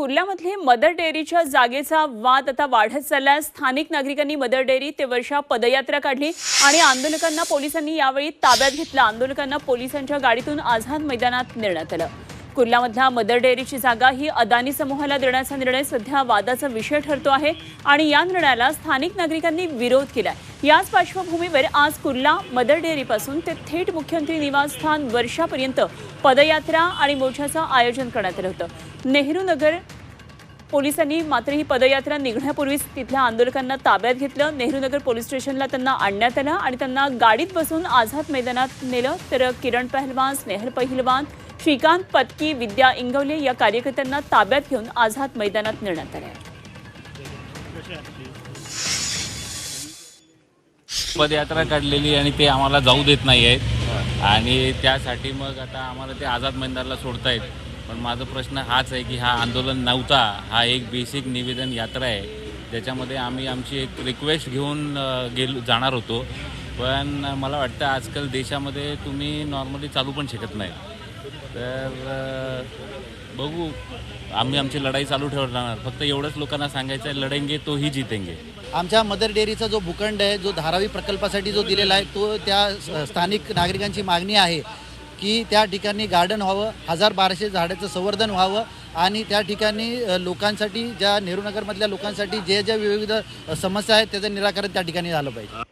कुर्ल्यामधली mother डेअरीच्या जागेचा वाद आता वाढत चाललाय. स्थानिक नागरिकांनी मदर डेअरी ते वर्षा पदयात्रा काढली आणि आंदोलकांना पोलिसांनी यावेळी ताब्यात घेतलं. आंदोलकांना पोलिसांच्या गाडीतून आझाद मैदानात नेण्यात आलं. कुर्ल्यामधल्या मदर डेअरीची जागा ही अदानी समूहाला देण्याचा निर्णय सध्या वादाचा विषय ठरतो आहे आणि या निर्णयाला स्थानिक नागरिकांनी विरोध केला याच पार्श्वभूमीवर आज कुर्ला मदर डेअरीपासून ते थेट मुख्यमंत्री निवासस्थान वर्षापर्यंत पदयात्रा आणि मोर्चाचं आयोजन करण्यात आलं होतं. नेहरू नगर पोलिसांनी मात्र ही पदयात्रा निघण्यापूर्वीच तिथल्या आंदोलकांना ताब्यात घेतलं. नेहरूनगर पोलीस स्टेशनला त्यांना आणण्यात आलं आणि त्यांना गाडीत बसून आझाद मैदानात नेलं. तर किरण पहलवान स्नेहल पहिलवान श्रीकांत पत्की विद्या इंगवले या कार्यकर्त्यांना ताब्यात घेऊन आझाद मैदानात नेण्यात आले. पदयात्रा काढलेली आणि ते आम्हाला जाऊ देत नाही आहेत. आणि त्यासाठी मग आता आम्हाला ते आझाद मैदानाला सोडतायत. पण माझा प्रश्न हाच आहे की हा आंदोलन नव्हता. हा एक बेसिक निवेदन यात्रा आहे. ज्याच्यामध्ये आम्ही आमची एक रिक्वेस्ट घेऊन गेलो जाणार होतो. पण मला वाटतं आजकाल देशामध्ये तुम्ही नॉर्मली चालू पण शकत नाही तर बघू. आम्ही आमची लढाई चालू ठेवणार. फक्त एवढंच लोकांना सांगायचं आहे लढेंगे तोही जितेंगे. आमच्या मदर डेअरीचा जो भूखंड आहे जो धारावी प्रकल्पासाठी जो दिलेला आहे तो त्या स्थानिक नागरिकांची मागणी आहे की त्या ठिकाणी गार्डन व्हावं हजार बाराशे झाडाचं संवर्धन व्हावं आणि त्या ठिकाणी लोकांसाठी ज्या नेहरूनगरमधल्या लोकांसाठी जे ज्या विविध समस्या आहेत त्याचं निराकरण त्या ठिकाणी झालं पाहिजे.